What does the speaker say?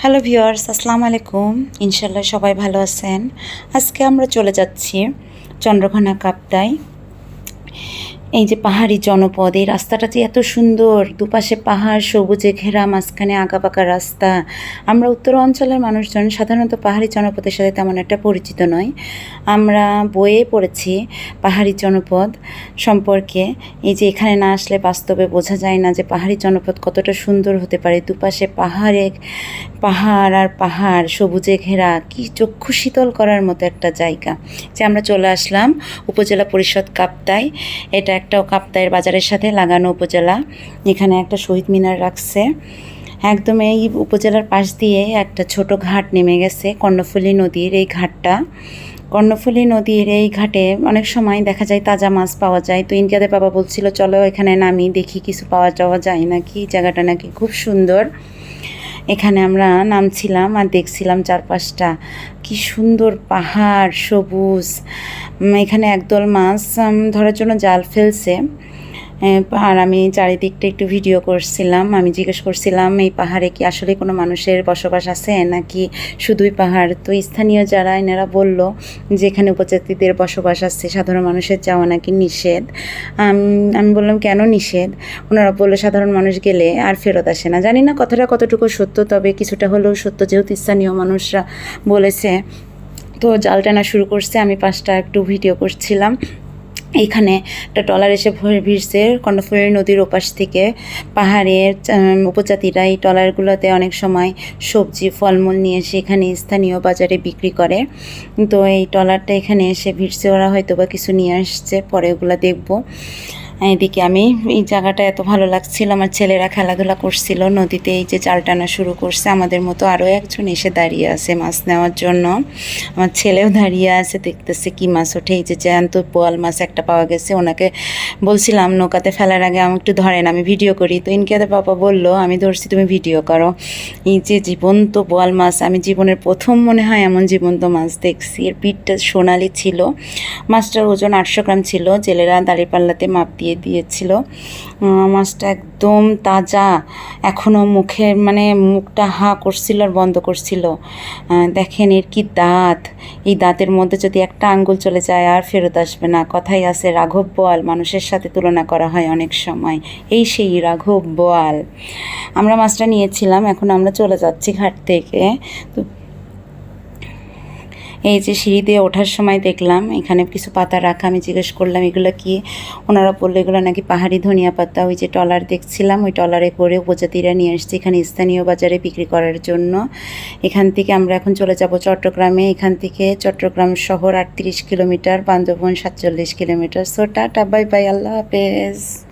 Hello viewers আসসালামু আলাইকুম। ইনশাল্লাহ সবাই ভালো আছেন। আজকে আমরা চলে যাচ্ছি চন্দ্রঘোনা কাপ্তায় এই যে পাহাড়ি জনপদ, এই রাস্তাটা যে এত সুন্দর। দুপাশে পাহাড়, সবুজে ঘেরা, মাঝখানে আঁকাবাঁকা রাস্তা। আমরা উত্তর অঞ্চলের মানুষজন সাধারণত পাহাড়ি জনপদের সাথে তেমন একটা পরিচিত নয় আমরা বইয়ে পড়েছি পাহাড়ি জনপদ সম্পর্কে। এই যে এখানে না আসলে বাস্তবে বোঝা যায় না যে পাহাড়ি জনপদ কতটা সুন্দর হতে পারে। দুপাশে পাহাড়ে, পাহাড় আর পাহাড়, সবুজে ঘেরা, কি চক্ষু শীতল করার মতো একটা জায়গা। যে আমরা চলে আসলাম উপজেলা পরিষদ কাপ্তায় এটা একটা কাপ্তায়ের বাজারের সাথে লাগানো উপজেলা। এখানে একটা শহীদ মিনার রাখছে। একদম এই উপজেলার পাশ দিয়ে একটা ছোট ঘাট নেমে গেছে কর্ণফুলী নদীর এই ঘাটটা। কর্ণফুলী নদীর এই ঘাটে অনেক সময় দেখা যায় তাজা মাছ পাওয়া যায়। তো ইনকাদের বাবা বলছিল, চলো এখানে নামি, দেখি কিছু পাওয়া যাওয়া যায় নাকি? জায়গাটা নাকি খুব সুন্দর। এখানে আমরা নামছিলাম আর দেখছিলাম চারপাশটা। কি সুন্দর পাহাড় সবুজ এখানে একদল মাছ ধরার জন্য জাল ফেলছে। এ, আর আমি চারিদিকটা একটু ভিডিও করছিলাম। আমি জিজ্ঞেস করছিলাম এই পাহাড়ে কি আসলে কোনো মানুষের বসবাস আছে? নাকি শুধুই পাহাড়? তো স্থানীয় যারা এনারা বলল যে এখানে উপজাতিদের বসবাস আছে সাধারণ মানুষের যাওয়া নাকি নিষেধ। আমি বললাম কেন নিষেধ? ওনারা বলল সাধারণ মানুষ গেলে আর ফেরত আসে না। জানি না কথাটা কতটুকু সত্য তবে কিছুটা হলেও সত্য যেহেতু স্থানীয় মানুষরা বলেছে। তো জাল টানা শুরু করছে আমি পাঁচটা একটু ভিডিও করছিলাম। এইখানে একটা ট্রলার এসে ভিড়ছে কর্ণফুলী নদীর ওপাশ থেকে। পাহাড়ের উপজাতিরা এই ট্রলারগুলোতে অনেক সময় সবজি, ফলমূল নিয়ে এসে এখানে স্থানীয় বাজারে বিক্রি করে। তো এই ট্রলারটা এখানে এসে ভিড়ছে, ওরা হয়তো বা কিছু নিয়ে আসছে, পরে ওগুলো দেখব। এদিকে আমি এই জায়গাটা এত ভালো লাগছিল, আমার ছেলেরা খেলাধুলা করছিল, নদীতে এই যে জাল টানা শুরু করছে, আমাদের মতো আরও একজন এসে দাঁড়িয়ে আছে মাছ নেওয়ার জন্য। আমার ছেলেও দাঁড়িয়ে আছে, দেখতেছে কি মাছ ওঠে, এই যে জ্যান্ত পোয়াল মাছ একটা পাওয়া গেছে, ওনাকে বলছিলাম, নৌকাতে ফেলার আগে আমি একটু ধরেন, আমি ভিডিও করি। তো ইনকিয়াদের বাবা বলল, আমি ধরছি, তুমি ভিডিও করো। এই যে জীবন্ত বোয়াল মাছ, আমি জীবনের প্রথম মনে হয় এমন জীবন্ত মাছ দেখছি। এর পিঠটা সোনালি ছিল, মাছটার ওজন আটশো গ্রাম ছিল, জেলেরা দাঁড়িপাল্লাতে মাপ দিয়ে দিয়েছিল। মাছটা একদম তাজা এখনও মুখে মানে মুখটা হা করছিল আর বন্ধ করছিল। দেখেন এর কি দাঁত। এই দাঁতের মধ্যে যদি একটা আঙ্গুল চলে যায়, আর ফেরত আসবে না। কথাই আছে, রাঘব বোয়াল মানুষের সাথে তুলনা করা হয় অনেক সময়। এই সেই রাঘব বোয়াল। আমরা মাছটা নিয়েছিলাম, এখন আমরা চলে যাচ্ছি ঘাট থেকে। তো এই যে সিঁড়ি দিয়ে ওঠার সময় দেখলাম, এখানে কিছু পাতা রাখা, আমি জিজ্ঞেস করলাম, এগুলো কি? ওনারা বলল, এগুলো নাকি পাহাড়ি ধনিয়া পাতা। ওই যে টলার দেখছিলাম, ওই টলারে করে উপজাতিরা নিয়ে এসছে এখানে স্থানীয় বাজারে বিক্রি করার জন্য। এখান থেকে আমরা এখন চলে যাব চট্টগ্রামে। এখান থেকে চট্টগ্রাম শহর আটত্রিশ কিলোমিটার, বান্দরবন সাতচল্লিশ kilometre. So tata, bye bye, আল্লাহ হাফেজ।